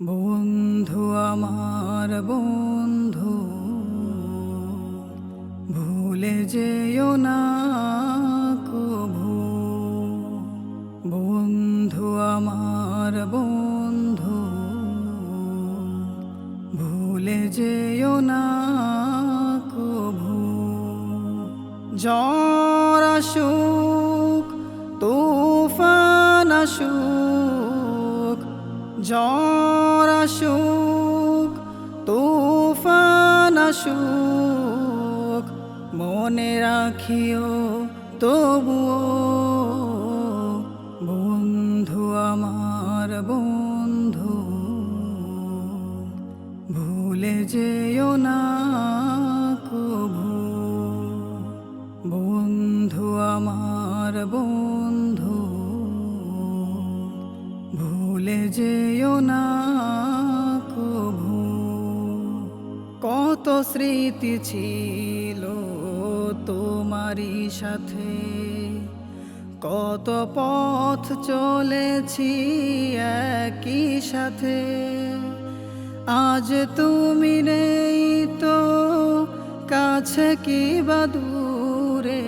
বন্ধু আমার, বন্ধু, ভুলে যেও না কভু বন্ধু আমার, বন্ধু, ভুলে যেও না কভু জ্বর আসুক, তুফান আসুক জ্বর আসুক তুফান আসুক মনে রাখিও তবুও বন্ধু আমার বন্ধু ভুলে যেও না। ভুলে যেও না কভু। কত স্মৃতি ছিল তোমারই সাথে। কত পথ চলেছি একই সাথে। আজ তুমি নেই তো কাছে কি বা দূরে?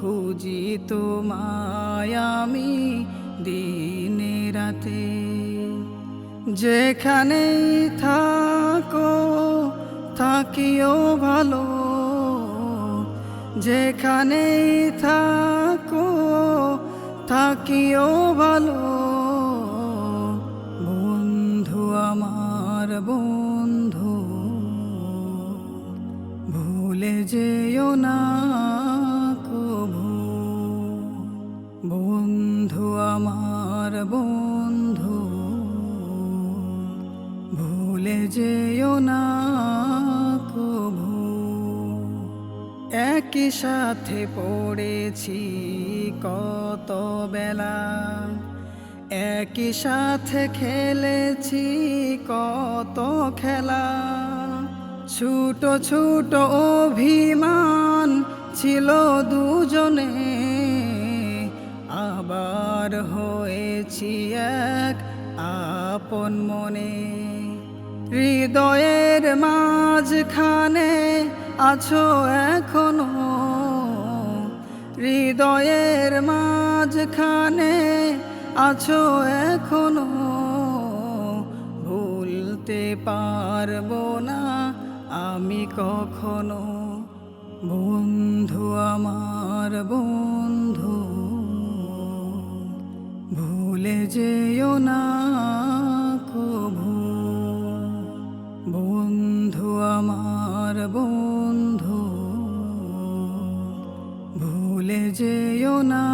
খুঁজি তোমায় আমি দিনে রাতে যেখানেই থাকো, থাকিও ভালো। যেখানেই থাকো, থাকিও ভালো। বন্ধু আমার, বন্ধু, ভুলে যেও না। বন্ধু আমার, বন্ধু, ভুলে যেও না কভু একই সাথে পড়েছি কত বেলা। একই সাথে খেলেছি কত খেলা। ছোট ছোট অভিমান আবার হয়েছি এক আপন মনে। হৃদয়ের মাঝখানে আছো এখনও। হৃদয়ের মাঝখানে আছো এখনও। ভুলতে পারব না আমি কখনো। বন্ধু আমার, বন্ধু না কভু বন্ধু আমার বন্ধু ভুলে যেও না